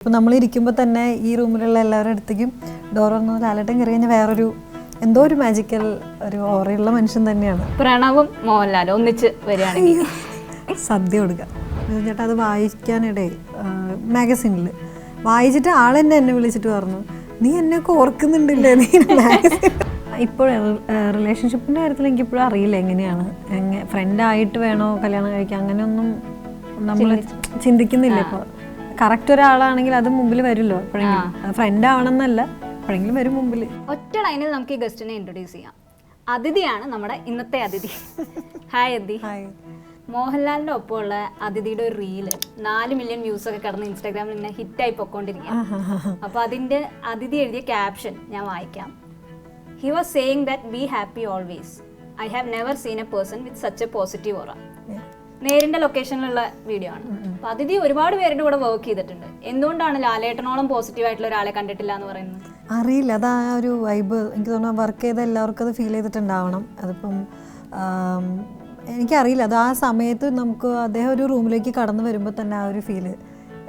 ഇപ്പം നമ്മളിരിക്കുമ്പോൾ തന്നെ ഈ റൂമിലുള്ള എല്ലാവരുടെ അടുത്തേക്കും ഡോർ തുറന്ന് ലാലേട്ടൻ കയറി കഴിഞ്ഞാൽ വേറൊരു എന്തോ ഒരു മാജിക്കൽ ഒരു ഓറയുള്ള മനുഷ്യൻ തന്നെയാണ്. പ്രണവും മോഹൻലാലും ഒന്നിച്ച് വരികയാണെങ്കിൽ. സദ്യ കൊടുക്കുക ചേട്ടാ അത് വായിക്കാനിടെ മാഗസിനിൽ വായിച്ചിട്ട് ആളെന്നെ എന്നെ വിളിച്ചിട്ട് പറഞ്ഞു നീ എന്നെയൊക്കെ ഓർക്കുന്നുണ്ടല്ലേ? നീ മാഗസിൻ ഇപ്പോൾ റിലേഷൻഷിപ്പിന്റെ കാര്യത്തിൽ എനിക്കിപ്പോഴും അറിയില്ല എങ്ങനെയാണ്. എങ്ങനെ ഫ്രണ്ടായിട്ട് വേണോ കല്യാണം കഴിക്കാം അങ്ങനെയൊന്നും നമ്മൾ ചിന്തിക്കുന്നില്ല ഇപ്പോൾ. കറക്റ്റ് ഒരാളാണെങ്കിൽ അത് മുമ്പിൽ വരുമല്ലോ എപ്പോഴെങ്കിലും. ഫ്രണ്ട് ആവണമെന്നല്ല എപ്പോഴെങ്കിലും വരും മുമ്പിൽ. ഒറ്റ ലൈനിൽ നമുക്ക് ഈ ഗസ്റ്റിനെ ഇൻട്രൊഡ്യൂസ് ചെയ്യാം. അതിഥിയാണ് നമ്മുടെ ഇന്നത്തെ അതിഥി. ഹായ് അതി ഹായ് മോഹൻലാലിന്റെ ഒപ്പമുള്ള അതിഥിയുടെ ഒരു റീൽ നാല് മില്യൺ വ്യൂസ് ഒക്കെ കടന്ന് ഇൻസ്റ്റാഗ്രാമിൽ ഇങ്ങനെ ആയി പൊക്കോണ്ടിരിക്കുക അപ്പൊ അതിന്റെ അതിഥി എഴുതിയ ക്യാപ്ഷൻ ഞാൻ വായിക്കാം. He was saying that be happy always I have never seen a person with such a positive aura നേരിന്റെ ലൊക്കേഷനിലുള്ള വീഡിയോ ആണ്. അപ്പൊ അതിഥി ഒരുപാട് പേരുടെ കൂടെ വർക്ക് ചെയ്തിട്ടുണ്ട്. എന്തുകൊണ്ടാണ് ലാലേട്ടനോളം പോസിറ്റീവ് ആയിട്ടുള്ള ഒരാളെ കണ്ടിട്ടില്ല എന്ന് പറയുന്നത്? അറിയില്ല. അത് ആ ഒരു വൈബ് എനിക്ക് തോന്നുന്നു വർക്ക് ചെയ്ത എല്ലാവർക്കും അത് ഫീൽ ചെയ്തിട്ടുണ്ടാവണം. അതിപ്പം എനിക്കറിയില്ല. അത് ആ സമയത്ത് നമുക്ക് അദ്ദേഹം ഒരു റൂമിലേക്ക് കടന്നു വരുമ്പോൾ തന്നെ ആ ഒരു ഫീൽ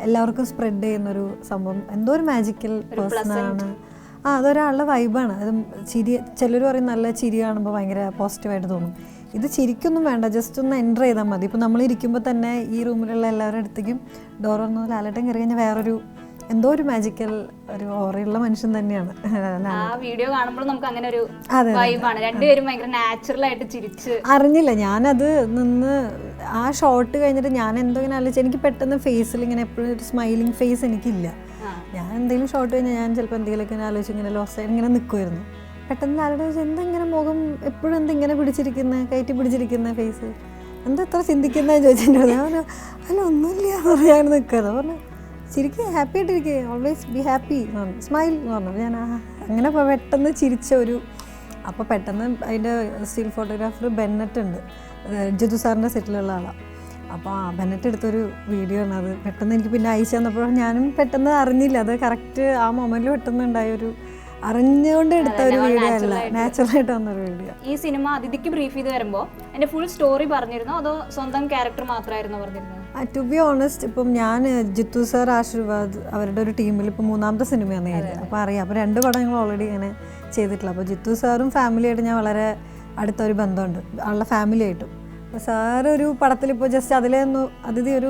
എല്ലാവർക്കും സ്പ്രെഡ് ചെയ്യുന്നൊരു സംഭവം. എന്തോ ഒരു മാജിക്കൽ പേഴ്സണാണ് ആ അതൊരാളുടെ വൈബാണ് അത് ചിരി ചിലർ പറയും നല്ല ചിരി കാണുമ്പോൾ ഭയങ്കര പോസിറ്റീവായിട്ട് തോന്നും. ഇത് ശരിക്കൊന്നും വേണ്ട. ജസ്റ്റ് ഒന്ന് എന്റർ ചെയ്താൽ മതി. ഇപ്പോൾ നമ്മൾ ഇരിക്കുമ്പോൾ തന്നെ ഈ റൂമിലുള്ള എല്ലാവരുടെ അടുത്തേക്കും ഡോർ തുറന്ന് ലാലേട്ടൻ കയറി കഴിഞ്ഞാൽ വേറൊരു എന്തോ ഒരു മാജിക്കൽ ഒരു ഓറയുള്ള മനുഷ്യൻ തന്നെയാണ്. ആ വീഡിയോ കാണുമ്പോൾ നമുക്ക് അങ്ങനെ ഒരു അതെ, വൈബാണ് രണ്ടുപേരും ഭയങ്കര നാച്ചുറൽ ആയിട്ട് ചിരിച്ച്. അറിഞ്ഞില്ല. ഞാനത് നിന്ന് ആ ഷോട്ട് കഴിഞ്ഞിട്ട് ഞാൻ എന്തോ ഇങ്ങനെ ആലോചിച്ച് എനിക്ക് പെട്ടെന്ന് ഫേസിൽ ഇങ്ങനെ എപ്പോഴും ഒരു സ്മൈലിംഗ് ഫേസ് എനിക്കില്ല. ഞാൻ എന്തെങ്കിലും ഷോട്ട് കഴിഞ്ഞാൽ ഞാൻ ചിലപ്പോൾ എന്തെങ്കിലുമൊക്കെ ഇങ്ങനെ ആലോചിച്ച് ഇങ്ങനെ ലോസ് ആയിട്ട് ഇങ്ങനെ നിൽക്കുമായിരുന്നു പെട്ടെന്ന് ആരുടെ എന്തെങ്ങനെ മുഖം എപ്പോഴും എന്താ ഇങ്ങനെ പിടിച്ചിരിക്കുന്നത് കയറ്റി പിടിച്ചിരിക്കുന്ന ഫേസ് എന്താ എത്ര ചിന്തിക്കുന്ന ചോദിച്ചിട്ടുണ്ട് ഞാൻ പറഞ്ഞു അല്ല ഒന്നുമില്ല എന്ന് പറയാൻ നിൽക്കുന്നത് പറഞ്ഞു ശരിക്കും ഹാപ്പി ആയിട്ടിരിക്കുക ഓൾവേസ് ബി ഹാപ്പി എന്ന് പറഞ്ഞു. സ്മൈൽ എന്ന് പറഞ്ഞു. ഞാൻ അങ്ങനെ പെട്ടെന്ന് ചിരിച്ച ഒരു അപ്പോൾ പെട്ടെന്ന് അതിന്റെ സ്റ്റിൽ ഫോട്ടോഗ്രാഫർ ബെന്നറ്റ് ഉണ്ട് ജിതു സാറിന്റെ സെറ്റിലുള്ള ആളാണ് അപ്പോൾ ആ ബെന്നറ്റ് എടുത്തൊരു വീഡിയോ ആണ് അത്. പെട്ടെന്ന് എനിക്ക് പിന്നെ അയച്ചു തന്നപ്പോൾ ഞാനും പെട്ടെന്ന് അറിഞ്ഞില്ല. അത് കറക്റ്റ് ആ മൊമെന്റിൽ പെട്ടെന്ന് ഉണ്ടായ ഒരു അറിഞ്ഞുകൊണ്ട് എടുത്ത ഒരു വീഡിയോ അല്ല. വന്ന വന്നൊരു വീഡിയോ ഈ സിനിമ അതിഥിക്ക് ബ്രീഫ് ചെയ്ത് വരുമ്പോൾ എന്റെ ഫുൾ സ്റ്റോറി പറഞ്ഞിരുന്നോ? അതോ സ്വന്തം ക്യാരക്ടർ മാത്രമായിരുന്നു പറഞ്ഞിരുന്നത് ടു ബി ഓണസ്റ്റ് ഇപ്പം ഞാൻ ജിത്തു സർ ആശീർവാദ് അവരുടെ ഒരു ടീമിൽ ഇപ്പം മൂന്നാമത്തെ സിനിമയാണ് ഞാൻ അപ്പോൾ അറിയാം. അപ്പോൾ രണ്ട് പടങ്ങൾ ഓൾറെഡി ഇങ്ങനെ ചെയ്തിട്ടില്ല. അപ്പോൾ ജിത്തു സാറും ഫാമിലിയായിട്ട് ഞാൻ വളരെ അടുത്തൊരു ബന്ധമുണ്ട്. ആളുടെ ഫാമിലിയായിട്ടും അപ്പോൾ സാർ ഒരു പടത്തിൽ ഇപ്പോൾ ജസ്റ്റ് അതിലൊന്ന് അതിഥി ഒരു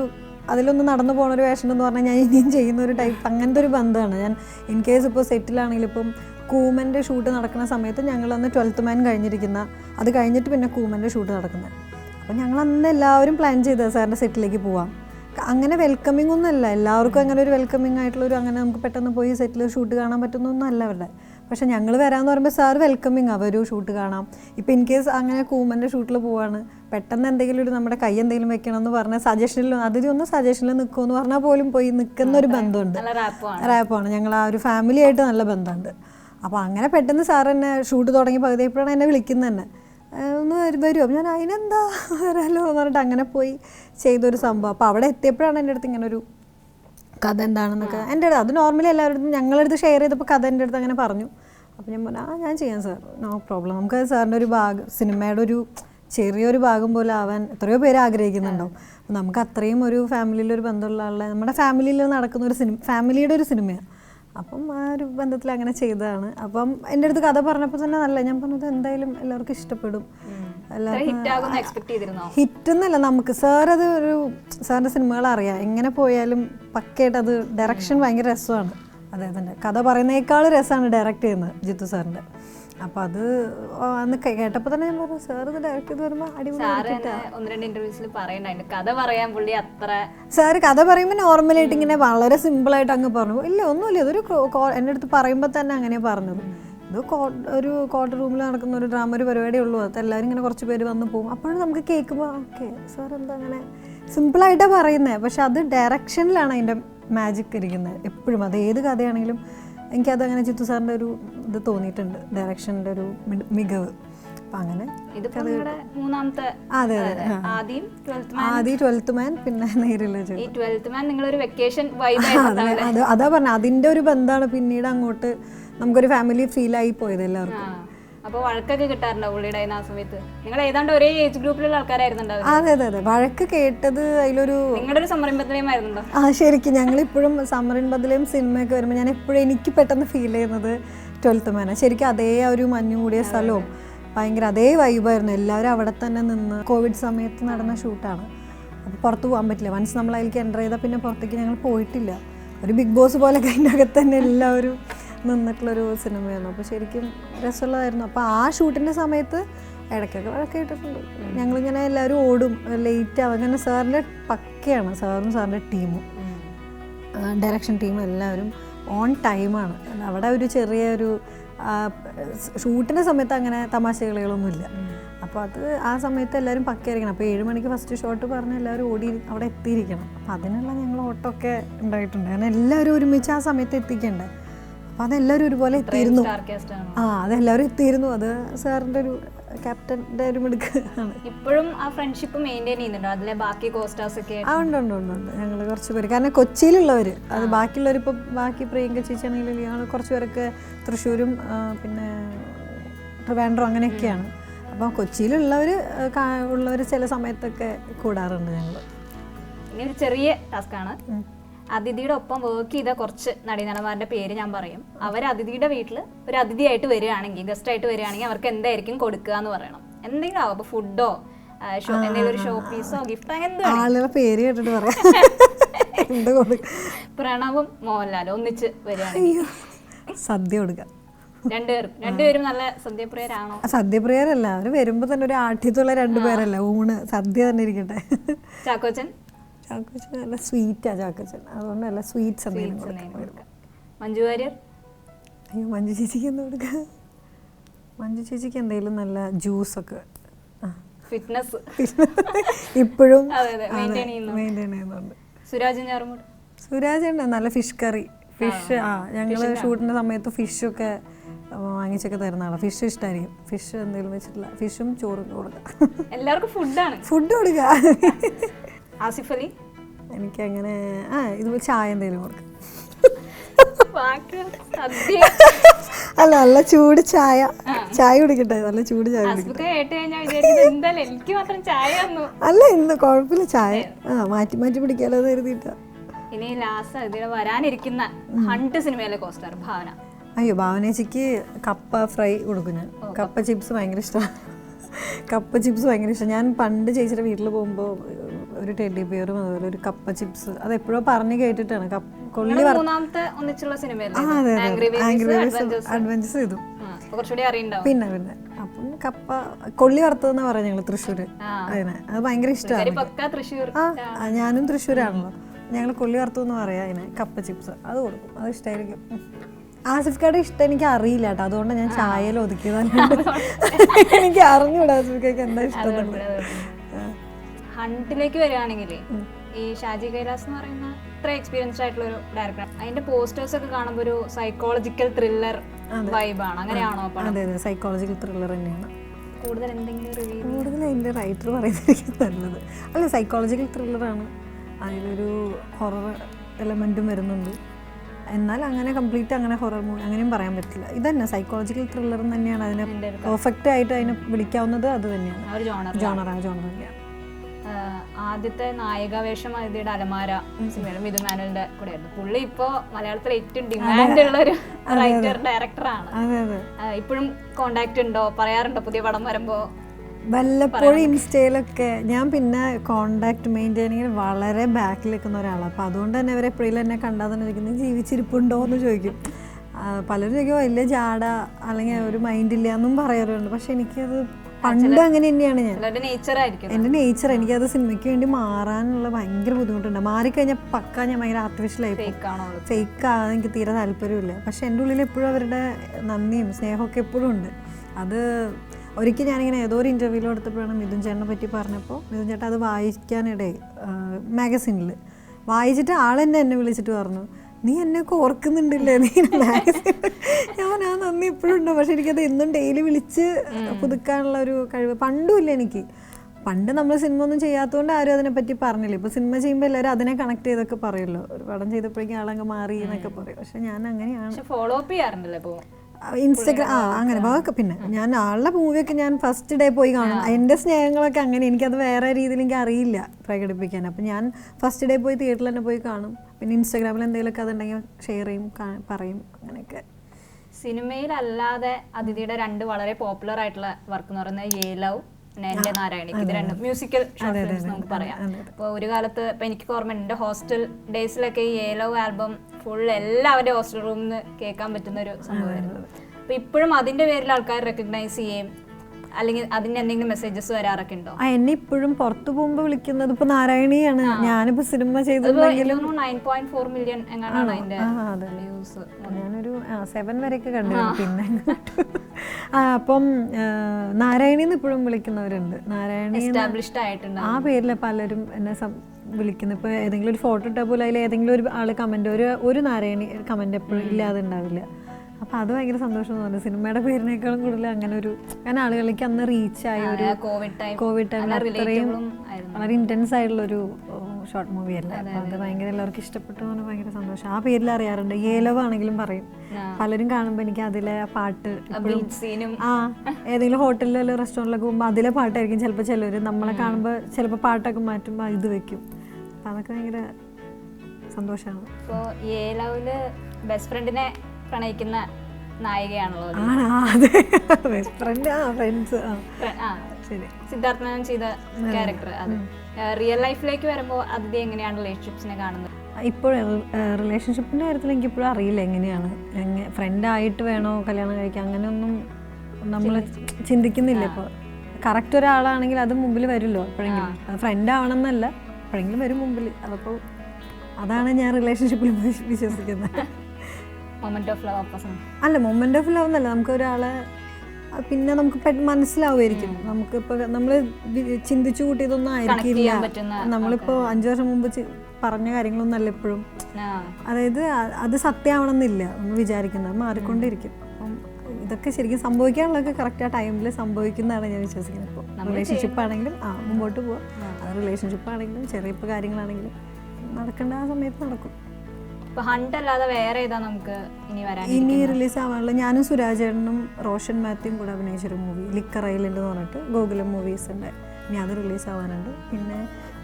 അതിലൊന്ന് നടന്നു പോകുന്ന ഒരു വേഷം എന്ന് പറഞ്ഞാൽ ഞാൻ ഇനിയും ചെയ്യുന്ന ഒരു ടൈപ്പ് അങ്ങനത്തെ ഒരു ബന്ധമാണ്. ഞാൻ ഇൻ കേസ് ഇപ്പോൾ സെറ്റിലാണെങ്കിലും ഇപ്പം കൂമന്റെ ഷൂട്ട് നടക്കുന്ന സമയത്ത് ഞങ്ങളന്ന് ട്വൽത്ത് മാൻ കഴിഞ്ഞിരിക്കുന്ന അത് കഴിഞ്ഞിട്ട് പിന്നെ കൂമന്റെ ഷൂട്ട് നടക്കുന്നത് അപ്പോൾ ഞങ്ങൾ അന്ന് എല്ലാവരും പ്ലാൻ ചെയ്തത് സാറിന്റെ സെറ്റിലേക്ക് പോവാം. അങ്ങനെ വെൽക്കമിംഗ് ഒന്നും അല്ല. എല്ലാവർക്കും അങ്ങനെ ഒരു വെൽക്കമിംഗ് ആയിട്ടുള്ളൊരു അങ്ങനെ നമുക്ക് പെട്ടെന്ന് പോയി സെറ്റിൽ ഷൂട്ട് കാണാൻ പറ്റുന്നൊന്നും അല്ല അവരുടെ. പക്ഷേ ഞങ്ങൾ വരാമെന്ന് പറയുമ്പോൾ സാർ വെൽക്കമിങ് ആ. ഷൂട്ട് കാണാം. ഇപ്പോൾ ഇൻ കേസ് അങ്ങനെ കൂമന്റെ ഷൂട്ടിൽ പോവാണ് പെട്ടെന്ന് എന്തെങ്കിലും ഒരു നമ്മുടെ കൈ എന്തെങ്കിലും വെക്കണം എന്ന് പറഞ്ഞാൽ സജഷനിൽ അതിൽ ഒന്ന് സജഷനിൽ നിൽക്കുമെന്ന് പറഞ്ഞാൽ പോലും പോയി നിൽക്കുന്ന ഒരു ബന്ധമുണ്ട്. റാപ്പാണ് ഞങ്ങൾ ആ ഒരു ഫാമിലി ആയിട്ട് നല്ല ബന്ധമുണ്ട്. അപ്പോൾ അങ്ങനെ പെട്ടെന്ന് സാർ എന്നെ ഷൂട്ട് തുടങ്ങി പകുതിയപ്പോഴാണ് എന്നെ വിളിക്കുന്നത് തന്നെ. ഒന്ന് വരു- വരുമോ ഞാൻ അതിനെന്താ വരാലോ എന്ന് പറഞ്ഞിട്ട് അങ്ങനെ പോയി ചെയ്തൊരു സംഭവം. അപ്പോൾ അവിടെ എത്തിയപ്പോഴാണ് എന്റെ അടുത്ത് ഇങ്ങനെ ഒരു കഥ എന്താണെന്നൊക്കെ. എന്റെ അടുത്ത് അത് നോർമലി എല്ലാവരുടെ ഞങ്ങളുടെ അടുത്ത് ഷെയർ ചെയ്തപ്പോൾ കഥ എന്റെ അടുത്ത് അങ്ങനെ പറഞ്ഞു. അപ്പോൾ ഞാൻ പറഞ്ഞു ആ ഞാൻ ചെയ്യാം സാർ നോ പ്രോബ്ലം നമുക്ക് സാറിന്റെ ഒരു ഭാഗം സിനിമയുടെ ഒരു ചെറിയൊരു ഭാഗം പോലെ ആവാൻ എത്രയോ പേര് ആഗ്രഹിക്കുന്നുണ്ടാവും. അപ്പോൾ നമുക്ക് അത്രയും ഒരു ഫാമിലിയിൽ ഒരു ബന്ധമുള്ള ആളെ നമ്മുടെ ഫാമിലിയിൽ നടക്കുന്ന ഒരു സിനിമ ഫാമിലിയുടെ ഒരു സിനിമയാണ് അപ്പം ആ ഒരു ബന്ധത്തിൽ അങ്ങനെ ചെയ്തതാണ്. അപ്പം എന്റെ അടുത്ത് കഥ പറഞ്ഞപ്പോൾ തന്നെ നല്ല ഞാൻ പറഞ്ഞത് എന്തായാലും എല്ലാവർക്കും ഇഷ്ടപ്പെടും. ഹിറ്റ് എന്നല്ല നമുക്ക് സാർ അത് ഒരു സാറിന്റെ സിനിമകൾ അറിയാം. എങ്ങനെ പോയാലും പക്കയായിട്ട് അത് ഡയറക്ഷൻ ഭയങ്കര രസമാണ്. അദ്ദേഹത്തിന്റെ കഥ പറയുന്നേക്കാൾ രസമാണ് ഡയറക്റ്റ് ചെയ്യുന്നത് ജിത്തു സാറിന്റെ അപ്പോൾ അത് അന്ന് കേട്ടപ്പോ തന്നെ ഞാൻ പറഞ്ഞു സാർ ഇത് ഡയറക്റ്റ് ചെയ്ത് വരുമ്പോൾ അടിപൊളി ഒന്ന് രണ്ട് ഇന്റർവ്യൂസിൽ പറയണ്ടായിരുന്നു. കഥ പറയാൻ പുള്ളി അത്ര സാർ കഥ പറയുമ്പോൾ നോർമലായിട്ട് ഇങ്ങനെ വളരെ സിമ്പിൾ ആയിട്ട് അങ്ങ് പറഞ്ഞു. ഇല്ല ഒന്നുമില്ല ഇതൊരു എന്റെ അടുത്ത് പറയുമ്പോൾ തന്നെ അങ്ങനെ പറഞ്ഞത്. ഇത് ഒരു ക്വാർട്ടർ റൂമിൽ നടക്കുന്ന ഒരു ഡ്രാമ ഒരു പരിപാടി ഉള്ളൂ. അത് എല്ലാവരും ഇങ്ങനെ കുറച്ച് പേര് വന്ന് പോകും. അപ്പോഴും നമുക്ക് കേൾക്കുമ്പോൾ ഓക്കെ സാർ എന്താ അങ്ങനെ സിമ്പിളായിട്ടാണ് പറയുന്നത് പക്ഷെ അത് ഡയറക്ഷനിലാണ് അതിന്റെ മാജിക് ഇരിക്കുന്നത്. എപ്പോഴും അത് ഏത് കഥയാണെങ്കിലും എനിക്കത് അങ്ങനെ ചിത്തു സാറിന്റെ ഒരു ഇത് തോന്നിയിട്ടുണ്ട് ഡയറക്ഷന്റെ ഒരു മികവ്. അങ്ങനെ മൂന്നാമത്തെ അതെ. ആദ്യം ട്വൽത്ത് മാൻ പിന്നെ നിങ്ങളൊരു വെക്കേഷൻ അതാ പറഞ്ഞ അതിന്റെ ഒരു ബന്ധമാണ് പിന്നീട് അങ്ങോട്ട് നമുക്കൊരു ഫാമിലി ഫീൽ ആയി പോയത് എല്ലാവർക്കും. അപ്പൊ വഴക്കൊക്കെ കിട്ടാറുണ്ടോ പുള്ളിയുടെ ആ സമയത്ത്. നിങ്ങൾ ഏതാണ്ട് ഒരേ ഏജ് ഗ്രൂപ്പിലുള്ള ആൾക്കാരായിരുന്നുണ്ടാവും അതെ അതെ അതെ. വഴക്ക് കേട്ടത് അതിലൊരു നിങ്ങളുടെ ഒരു സംരംഭത്തിലേയും ആയിരുന്നുണ്ടോ? ആ ശരിക്കും ഞങ്ങളിപ്പോഴും സമറിൻ ബദലേം സിനിമയൊക്കെ വരുമ്പോൾ ഞാൻ എപ്പോഴും എനിക്ക് പെട്ടെന്ന് ഫീൽ ചെയ്യുന്നത് ട്വൽത്ത് മാന ശരിക്കും അതേ ഒരു മഞ്ഞു കൂടിയ സ്ഥലവും ഭയങ്കര അതേ വൈബായിരുന്നു എല്ലാവരും അവിടെ തന്നെ നിന്ന് കോവിഡ് സമയത്ത് നടന്ന ഷൂട്ടാണ് അപ്പോൾ പുറത്ത് പോകാൻ പറ്റില്ല. വൺസ് നമ്മൾ അതിലേക്ക് എന്റർ ചെയ്താൽ പിന്നെ പുറത്തേക്ക് ഞങ്ങൾ പോയിട്ടില്ല. ഒരു ബിഗ് ബോസ് പോലെ അതിന്റെ അകത്ത് തന്നെ എല്ലാവരും നിന്നിട്ടുള്ളൊരു സിനിമയാണ് അപ്പോൾ ശരിക്കും രസമുള്ളതായിരുന്നു. അപ്പോൾ ആ ഷൂട്ടിന്റെ സമയത്ത് ഇടയ്ക്കൊക്കെ വഴക്ക് കേട്ടിട്ടുണ്ട്. ഞങ്ങളിങ്ങനെ എല്ലാവരും ഓടും ലേറ്റ് ആവും. അങ്ങനെ സാറിന്റെ പക്കയാണ് സാറും സാറിന്റെ ടീമും. ഡയറക്ഷൻ ടീമും എല്ലാവരും ഓൺ ടൈമാണ് അവിടെ ഒരു ചെറിയൊരു ഷൂട്ടിന്റെ സമയത്ത് അങ്ങനെ തമാശ കളികളൊന്നുമില്ല അപ്പോൾ അത് ആ സമയത്ത് എല്ലാവരും പക്കയായിരിക്കണം. അപ്പോൾ ഏഴ് മണിക്ക് ഫസ്റ്റ് ഷോട്ട് പറഞ്ഞ് എല്ലാവരും ഓടി അവിടെ എത്തിയിരിക്കണം. അപ്പോൾ അതിനുള്ള ഞങ്ങൾ ഓട്ടമൊക്കെ ഉണ്ടായിട്ടുണ്ട്. കാരണം എല്ലാവരും ഒരുമിച്ച് ആ സമയത്ത് എത്തിക്കണ്ടേ. അപ്പോൾ അതെല്ലാവരും ഒരുപോലെ എത്തിയിരുന്നു. ആ അതെല്ലാവരും എത്തിയിരുന്നു. അത് സാറിന്റെ ഒരു ക്യാപ്റ്റന്റെ ഒരു മിടുക്ക് ഇപ്പോഴും ആ ഫ്രണ്ട്ഷിപ്പ് മെയിന്റെയിൻ ചെയ്യുന്നുണ്ടോ? അതിലെ ബാക്കി കോസ്റ്റാസ് ഒക്കെ ആ ഉണ്ട് ഉണ്ട് ഉണ്ട് ഉണ്ട്. ഞങ്ങൾ കുറച്ച് പേര് കാരണം കൊച്ചിയിലുള്ളവർ അത് ബാക്കിയുള്ളവർ ഇപ്പോൾ ബാക്കി പ്രിയങ്ക ചേച്ചിയാണെങ്കിലും ഞങ്ങൾ കുറച്ച് പേരൊക്കെ തൃശ്ശൂരും പിന്നെ ട്രിവാൻഡ്രോ അങ്ങനെയൊക്കെയാണ്. അപ്പോൾ കൊച്ചിയിലുള്ളവർ ഉള്ളവർ ചില സമയത്തൊക്കെ കൂടാറുണ്ട് ഞങ്ങൾ ഇനി ഒരു ചെറിയ ടാസ്ക് ആണ്. അതിഥിയുടെ ഒപ്പം വർക്ക് ചെയ്ത കുറച്ച് നടീനടന്മാരുടെ പേര് ഞാൻ പറയും. അവർ അതിഥിയുടെ വീട്ടിൽ ഒരു അതിഥിയായിട്ട് വരികയാണെങ്കിൽ ഗസ്റ്റ് ആയിട്ട് വരികയാണെങ്കിൽ അവർക്ക് എന്തായിരിക്കും കൊടുക്കുക എന്ന് പറയണം. എന്തെങ്കിലും ആവും. അപ്പോൾ ഫുഡോ എന്തെങ്കിലും ഒരു ഷോ പീസോ ഗിഫ്റ്റോ അങ്ങനെ എന്ത് വേണം ആളുകളെ പേര് കേട്ടിട്ട് പറയാം പ്രണവും മോഹൻലാലും ഒന്നിച്ച് വരികയാണെങ്കിൽ. സദ്യ കൊടുക്കാം. രണ്ടുപേരും. രണ്ടുപേരും നല്ല സദ്യപ്രിയരാണോ? സദ്യപ്രിയരല്ല. അവർ വരുമ്പോ തന്നെ ഒരു ആഠ്യത്തുള്ള രണ്ടുപേരല്ല. ഊണ് സദ്യ തന്നെ ഇരിക്കട്ടെ. ചാക്കോച്ചൻ? ചാക്കോച്ചൻ നല്ല സ്വീറ്റാ ചാക്കോച്ചൻ. അതുകൊണ്ട് നല്ല സ്വീറ്റ്സ് എന്തെങ്കിലും കൊടുക്കാം. മഞ്ജു വാര്യർ? അയ്യോ മഞ്ജു ചേച്ചിക്ക് എന്താ കൊടുക്കുക മഞ്ജു ചേച്ചിക്ക് എന്തെങ്കിലും നല്ല ജ്യൂസൊക്കെ ഫിറ്റ്നസ് ഇപ്പോഴും മെയിന്റെയിൻ ചെയ്യുന്നുണ്ട്. സുരാജ് ഞാറുമൂട് സുരാജ് ഉണ്ട് നല്ല ഫിഷ് കറി ഫിഷ് ആ ഞങ്ങൾ ഷൂട്ടിന്റെ സമയത്ത് ഫിഷൊക്കെ വാങ്ങിച്ചൊക്കെ തരുന്നതാണ് ഫിഷ് ഇഷ്ടമായിരിക്കും ഫിഷ് എന്തെങ്കിലും വെച്ചിട്ടില്ല ഫിഷും ചോറും കൊടുക്കുക എല്ലാവർക്കും ഫുഡാണ് ഫുഡ് കൊടുക്കുക ആസിഫ് അലി? എനിക്കങ്ങനെ ആ ഇത് ചായ എന്തെങ്കിലും സദ്യ. അല്ല നല്ല ചൂട് ചായ. ചായ കുടിക്കട്ടെ നല്ല ചൂട് ചായ എനിക്ക് മാത്രം ചായ അല്ല ഇന്ന് കുഴപ്പമില്ല ചായ. ആ മാറ്റി മാറ്റി പിടിക്കാലോ കരുതിയിട്ടാ. ഇനി ലാസ്റ്റ് വരാനിരിക്കുന്ന ഹണ്ട് സിനിമയിലെ കോസ്റ്റർ ഭാവന. അയ്യോ ഭാവനേച്ചിക്ക് കപ്പ ഫ്രൈ കൊടുക്കും ഞാൻ. കപ്പ ചിപ്സ് ഭയങ്കര ഇഷ്ടമാണ് കപ്പ ചിപ്സ് ഭയങ്കര ഇഷ്ടം. ഞാൻ പണ്ട് ചേച്ചിയുടെ വീട്ടിൽ പോകുമ്പോൾ ഒരു ടെഡി ബിയറും അതുപോലെ ഒരു കപ്പ ചിപ്സ് അത് എപ്പോഴും പറഞ്ഞു കേട്ടിട്ടാണ്. കൊള്ളി ഒന്നിച്ചുള്ള അഡ്വഞ്ചേഴ്സ് ചെയ്തു. പിന്നെ പിന്നെ. അപ്പം കപ്പ കൊള്ളി വറുത്തതെന്ന് പറയാ ഞങ്ങൾ തൃശ്ശൂര്. അതിനെ അത് ഭയങ്കര ഇഷ്ടമാണ് ആ ഞാനും തൃശ്ശൂരാണല്ലോ. ഞങ്ങൾ കൊള്ളി വറുത്തതെന്ന് പറയാം അതിനെ. കപ്പ ചിപ്സ് അത് കൊടുക്കും. അത് ഇഷ്ടമായിരിക്കും. ആസിഫ് കായുടെ ഇഷ്ടം എനിക്ക് അറിയില്ല കേട്ടോ. അതുകൊണ്ട് ഞാൻ ചായയിൽ ഒതുക്കിയതാണ്. എനിക്ക് അറിഞ്ഞൂടാ ആസിഫ് കാക്ക് എന്താ ഇഷ്ടം. ഹണ്ടിലേക്ക് വരികയാണെങ്കിൽ ഈ ഷാജി കൈലാസ് എന്ന് പറയുന്ന ഇത്ര എക്സ്പീരിയൻസ്ഡ് ആയിട്ടുള്ള ഒരു ഡയറക്ടർ അതിന്റെ പോസ്റ്റേഴ്സ് ഒക്കെ കാണുമ്പോൾ ഒരു സൈക്കോളജിക്കൽ ത്രില്ലർ വൈബാണ് അങ്ങനെയാണോ അതെ അതെ. സൈക്കോളജിക്കൽ ത്രില്ലർ തന്നെയാണ്. കൂടുതൽ എന്തെങ്കിലും കൂടുതൽ അതിന്റെ റൈറ്റർ പറയുന്നതായിരിക്കും നല്ലത്. അല്ല സൈക്കോളജിക്കൽ ത്രില്ലറാണ് അതിലൊരു ഹൊറർ എലമെന്റും വരുന്നുണ്ട്. എന്നാൽ അങ്ങനെ കംപ്ലീറ്റ് അങ്ങനെ ഹൊറർ മൂവി അങ്ങനെയും പറയാൻ പറ്റില്ല. ഇതന്നെ സൈക്കോളജിക്കൽ ത്രില്ലർ തന്നെയാണ്. അതിനെ പെർഫെക്റ്റ് ആയിട്ട് അതിനെ വിളിക്കാവുന്നത് അത് തന്നെയാണ്. ജോണർ ജോണർ തന്നെയാണ്. ആദ്യത്തെ നായികാവേഷം അതിയുടെ അലമാര സിനിമയിൽ വിധു മാനുവലിന്റെ കൂടെ ആയിരുന്നു പുള്ളി ഇപ്പോ മലയാളത്തിൽ ഏറ്റവും ഡിമാൻഡ് ഉള്ള ഒരു റൈറ്റർ ഡയറക്ടറാണ് ഇപ്പോഴും കോണ്ടാക്ട് ഉണ്ടോ? പറയാറുണ്ടോ? പുതിയ പടം വരുമ്പോ? വല്ലപ്പോഴും ഇൻസ്റ്റയിലൊക്കെ ഞാൻ പിന്നെ കോണ്ടാക്ട് മെയിന്റെയിനിങ്ങിൽ വളരെ ബാക്കിൽ നിൽക്കുന്ന ഒരാളാണ് അപ്പോൾ അതുകൊണ്ട് തന്നെ അവരെപ്പോഴും എന്നെ കണ്ടാൽ തന്നെ ഇരിക്കുന്നത് ജീവിച്ചിരിപ്പുണ്ടോ? എന്ന് ചോദിക്കും. ആ, പലരും ചോദിക്കും വലിയ ജാട? അല്ലെങ്കിൽ ഒരു മൈൻഡ് ഇല്ല എന്നും പറയാറുണ്ട്. പക്ഷെ എനിക്കത് പണ്ട് അങ്ങനെ തന്നെയാണ് ഞാൻ. എന്റെ നേച്ചർ ആയിരിക്കും എന്റെ നേച്ചർ എനിക്കത് സിനിമയ്ക്ക് വേണ്ടി മാറാനുള്ള ഭയങ്കര ബുദ്ധിമുട്ടുണ്ട്. മാറിക്കഴിഞ്ഞാൽ പക്ക ഞാൻ ഭയങ്കര ആർട്ടിഫിഷ്യലായി ഫേക്ക് ആകാൻ എനിക്ക് തീരെ താല്പര്യമില്ല. പക്ഷെ എന്റെ ഉള്ളിൽ എപ്പോഴും അവരുടെ നന്ദിയും സ്നേഹമൊക്കെ എപ്പോഴും ഉണ്ട്. അത് ഒരിക്കൽ ഞാനിങ്ങനെ ഏതോ ഒരു ഇന്റർവ്യൂവിൽ എടുത്തപ്പോഴാണ് മിഥുൻ ചേട്ടനെ പറ്റി പറഞ്ഞപ്പോൾ മിഥുൻ ചേട്ടൻ അത് വായിക്കാനിടയിൽ മാഗസിനിൽ വായിച്ചിട്ട് ആളെന്നെ എന്നെ വിളിച്ചിട്ട് പറഞ്ഞു. നീ എന്നെയൊക്കെ ഓർക്കുന്നുണ്ടല്ലേ? നീ ഞാൻ ആ നന്ദി ഇപ്പോഴും ഉണ്ടോ. പക്ഷെ എനിക്കത് എന്നും ഡെയിലി വിളിച്ച് പുതുക്കാനുള്ള ഒരു കഴിവ് പണ്ടുമില്ല എനിക്ക്. പണ്ട് നമ്മൾ സിനിമ ഒന്നും ചെയ്യാത്തതുകൊണ്ട് ആരും അതിനെപ്പറ്റി പറഞ്ഞില്ല. ഇപ്പോൾ സിനിമ ചെയ്യുമ്പോൾ എല്ലാവരും അതിനെ കണക്ട് ചെയ്തൊക്കെ പറയുമല്ലോ. ഒരു പടം ചെയ്തപ്പോഴേക്കും ആളങ്ങ് മാറി എന്നൊക്കെ പറയും. പക്ഷെ ഞാൻ അങ്ങനെയാണ്. ഫോളോ അപ്പ് ചെയ്യാറുണ്ടല്ലോ ഇൻസ്റ്റഗ്രാം ആ അങ്ങനെ. അതൊക്കെ പിന്നെ ഞാൻ ആളുടെ മൂവിയൊക്കെ ഞാൻ ഫസ്റ്റ് ഡേ പോയി കാണും. എന്റെ സ്നേഹങ്ങളൊക്കെ അങ്ങനെ. എനിക്കത് വേറെ രീതിയിൽ എനിക്ക് അറിയില്ല പ്രകടിപ്പിക്കാൻ. അപ്പം ഞാൻ ഫസ്റ്റ് ഡേ പോയി തിയേറ്ററിൽ തന്നെ പോയി കാണും. പിന്നെ ഇൻസ്റ്റാഗ്രാമിൽ എന്തെങ്കിലുമൊക്കെ അതുണ്ടെങ്കിൽ ഷെയർ ചെയ്യും പറയും അങ്ങനെയൊക്കെ. സിനിമയിലല്ലാതെ അതിഥിയുടെ രണ്ട് വളരെ പോപ്പുലർ ആയിട്ടുള്ള വർക്ക് എന്ന് പറയുന്നത് ഏ ലവ് എന്റെ നാരായണി ഇത് രണ്ട് മ്യൂസിക്കൽ ഷോർട്ട് ഫിലിംസ് നമുക്ക് പറയാം. അപ്പോൾ ഒരു കാലത്ത് ഇപ്പൊ എനിക്ക് ഓർമ്മ എന്റെ ഹോസ്റ്റൽ ഡേയ്സിലൊക്കെ ഈ ഏ ലവ് ആൽബം ഫുൾ എല്ലാവരുടെ ഹോസ്റ്റൽ റൂമിൽ നിന്ന് കേൾക്കാൻ പറ്റുന്ന ഒരു സംഭവമായിരുന്നു. അപ്പൊ ഇപ്പോഴും അതിന്റെ പേരിൽ ആൾക്കാർ റെക്കഗ്നൈസ് ചെയ്യും. അല്ലെങ്കിൽ അതിന് എന്തെങ്കിലും മെസ്സേജസ് വരാറൊക്കെ ഉണ്ടോ? ആ എന്നെ ഇപ്പോഴും പുറത്തു പോകുമ്പോൾ വിളിക്കുന്നത് ഇപ്പൊ നാരായണിയാണ്. ഞാനിപ്പോ സിനിമ നയൻ മില്യൺ അതിന്റെ. വ്യൂസ് ഞാനൊരു സെവൻ വരെയൊക്കെ കണ്ടിരുന്നു പിന്നെ അപ്പം നാരായണി നാരായണിന്ന് ഇപ്പോഴും വിളിക്കുന്നവരുണ്ട്. നാരായണി എസ്റ്റാബ്ലിഷ്ഡ് ആയിട്ടുണ്ട്. ആ പേരിൽ പലരും എന്നെ വിളിക്കുന്നു. ഇപ്പോൾ ഏതെങ്കിലും ഒരു ഫോട്ടോ ഇട്ടാൽ പോലും അതിൽ ഏതെങ്കിലും ഒരു ആൾ കമന്റ് ഒരു ഒരു നാരായണി കമന്റ് എപ്പോഴും ഇല്ലാതെ ഉണ്ടാവില്ല. അപ്പോൾ അത് ഭയങ്കര സന്തോഷം തോന്നുന്നു സിനിമയുടെ പേരിനേക്കാളും കൂടുതൽ അങ്ങനെ ഒരു ഞാൻ ആളുകളിലേക്ക് അന്ന് റീച്ച് ആയ ഒരു കോവിഡ് ടൈം ടൈമിൽ അത്രയും വളരെ ഇന്റൻസ് ആയിട്ടുള്ള ഒരു ഷോർട്ട് മൂവി അല്ല? അത് ഭയങ്കര എല്ലാവർക്കും ഇഷ്ടപ്പെട്ടു എന്ന് ഭയങ്കര സന്തോഷം. ആ പേരിൽ അറിയാറുണ്ട്. ഏലവ് ആണെങ്കിലും പറയും. പലരും കാണുമ്പോൾ എനിക്ക് അതിലെ ആ പാട്ട് ആ ഏതെങ്കിലും ഹോട്ടലിലോ റെസ്റ്റോറന്റിലൊക്കെ പോകുമ്പോൾ അതിലെ പാട്ടായിരിക്കും ചിലപ്പോൾ ചിലർ നമ്മളെ കാണുമ്പോൾ ചിലപ്പോൾ പാട്ടൊക്കെ മാറ്റുമ്പോൾ ഇത് വെക്കും. അതൊക്കെ ഭയങ്കര സന്തോഷമാണ് ഇപ്പോൾ ഏലവിൽ ബെസ്റ്റ് ഫ്രണ്ടിനെ പ്രണയിക്കുന്ന നായികയാണല്ലോ അത്. ആണ് അതെ. ഫ്രണ്ട് ആ ഫ്രണ്ട്സ് ആ. ശരി. സിദ്ധാർത്ഥ മേനോൻ ചെയ്ത ക്യാരക്ടർ അത്. റിയൽ ലൈഫിലേക്ക് വരുമ്പോൾ അതിഥി എങ്ങനെയാണ് റിലേഷൻഷിപ്സിനെ കാണുന്നത്? ഇപ്പോൾ റിലേഷൻഷിപ്പിന്റെ കാര്യത്തിൽ എനിക്കിപ്പോഴും അറിയില്ല എങ്ങനെയാണ്. എങ്ങനെ ഫ്രണ്ടായിട്ട് വേണോ കല്യാണം കഴിക്കാൻ? അങ്ങനെയൊന്നും നമ്മൾ ചിന്തിക്കുന്നില്ല ഇപ്പോൾ കറക്റ്റ് ഒരാളാണെങ്കിൽ അത് മുമ്പിൽ വരുമല്ലോ എപ്പോഴെങ്കിലും. ഫ്രണ്ട് ആവണമെന്നല്ല എപ്പോഴെങ്കിലും വരും മുമ്പിൽ അതപ്പോൾ അതാണ് ഞാൻ റിലേഷൻഷിപ്പിൽ വിശ്വസിക്കുന്നത്. മൊമെന്റ് ഓഫ് ലവ് അപ്പം അല്ല മൊമെന്റ് ഓഫ് ലവ് എന്നല്ല നമുക്ക് ഒരാളെ പിന്നെ നമുക്ക് മനസ്സിലാവുമായിരിക്കും. നമുക്കിപ്പോ നമ്മൾ ചിന്തിച്ചു കൂട്ടിയതൊന്നും ആയിരിക്കില്ല. നമ്മളിപ്പോ അഞ്ചു വർഷം മുമ്പ് പറഞ്ഞ കാര്യങ്ങളൊന്നും അല്ല ഇപ്പോഴും അതായത് അത് സത്യമാവണമെന്നില്ല നമ്മൾ വിചാരിക്കുന്നത് മാറിക്കൊണ്ടിരിക്കും. അപ്പം ഇതൊക്കെ ശരിക്കും സംഭവിക്കാനുള്ളതൊക്കെ കറക്റ്റ് ആ ടൈമിൽ സംഭവിക്കുന്നതാണ് ഞാൻ വിശ്വസിക്കുന്നത് ഇപ്പോൾ റിലേഷൻഷിപ്പ് ആണെങ്കിലും ആ മുമ്പോട്ട് പോവാം. അത് റിലേഷൻഷിപ്പ് ആണെങ്കിലും ചെറിയ കാര്യങ്ങളാണെങ്കിലും നടക്കേണ്ട ആ സമയത്ത് നടക്കും. ഇപ്പൊ ഹണ്ട് അല്ലാതെ വേറെ ഏതാ നമുക്ക് ഇനി വരാൻ ഇനി റിലീസ് ആവാനുള്ള ഞാനും സുരാജേട്ടനും റോഷൻ മാത്യും കൂടെ അഭിനയിച്ചൊരു മൂവി ലിക്കർ ഐലൻഡ് എന്ന് പറഞ്ഞിട്ട് ഗോകുലം മൂവീസിന്റെ ഇനി അത് റിലീസ് ആവാനുണ്ട്. പിന്നെ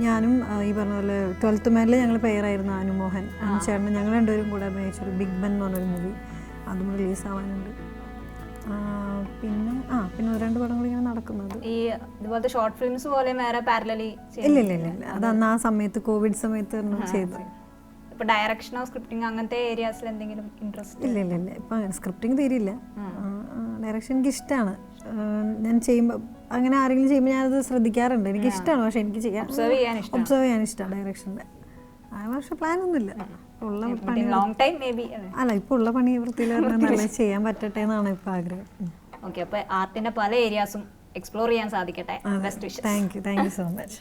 ഞാനും ഈ പറഞ്ഞ പോലെ ട്വൽത്ത് മാനിൽ ഞങ്ങൾ പേരായിരുന്നു അനുമോഹൻ. അനുചേട്ടനും ഞങ്ങൾ രണ്ടുപേരും കൂടെ അഭിനയിച്ചൊരു ബിഗ് ബൻ എന്ന് പറഞ്ഞൊരു മൂവി അതും റിലീസ് ആവാനുണ്ട്. പിന്നെ ആ പിന്നെ ഒരു രണ്ട് പടങ്ങൾ ഇങ്ങനെ നടക്കുന്നത്. ഈ ഇതുപോലത്തെ ഷോർട്ട് ഫിലിംസ് പോലെ വേറെ പാരലി ഇല്ല ഇല്ല ഇല്ല അത് അന്ന് ആ സമയത്ത് കോവിഡ് സമയത്ത് ചെയ്തു ഇപ്പൊ ഡയറക്ഷനോ സ്ക്രിപ്റ്റിംഗ് അങ്ങനത്തെ ഏരിയാസിൽ എന്തെങ്കിലും ഇൻട്രസ്റ്റ് ഇല്ല ഇല്ല ഇല്ല. ഇപ്പം സ്ക്രിപ്റ്റിംഗ് തീരില്ല ഡയറക്ഷൻ എനിക്ക് ഇഷ്ടമാണ് ഞാൻ ചെയ്യുമ്പോൾ അങ്ങനെ ആരെങ്കിലും ചെയ്യുമ്പോൾ ഞാനത് ശ്രദ്ധിക്കാറുണ്ട്. എനിക്ക് ഇഷ്ടമാണ് പക്ഷെ എനിക്ക് ചെയ്യാൻ ഒബ്സർവ് ചെയ്യാൻ ഇഷ്ടം ഒബ്സർവ് ചെയ്യാൻ ഇഷ്ടമാണ് ഡയറക്ഷന്റെ പക്ഷെ പ്ലാൻ ഒന്നുമില്ല ഉള്ള പണി ലോങ് ടൈം മേ ബി അല്ല ഇപ്പോൾ ഉള്ള പണി വൃത്തിയിൽ നല്ല ചെയ്യാൻ പറ്റട്ടെ എന്നാണ് ഇപ്പോൾ ആഗ്രഹം. ഓക്കെ അപ്പൊ ആർട്ടിന്റെ പല ഏരിയാസും എക്സ്പ്ലോർ ചെയ്യാൻ സാധിക്കട്ടെ. Best wishes thank you thank you so much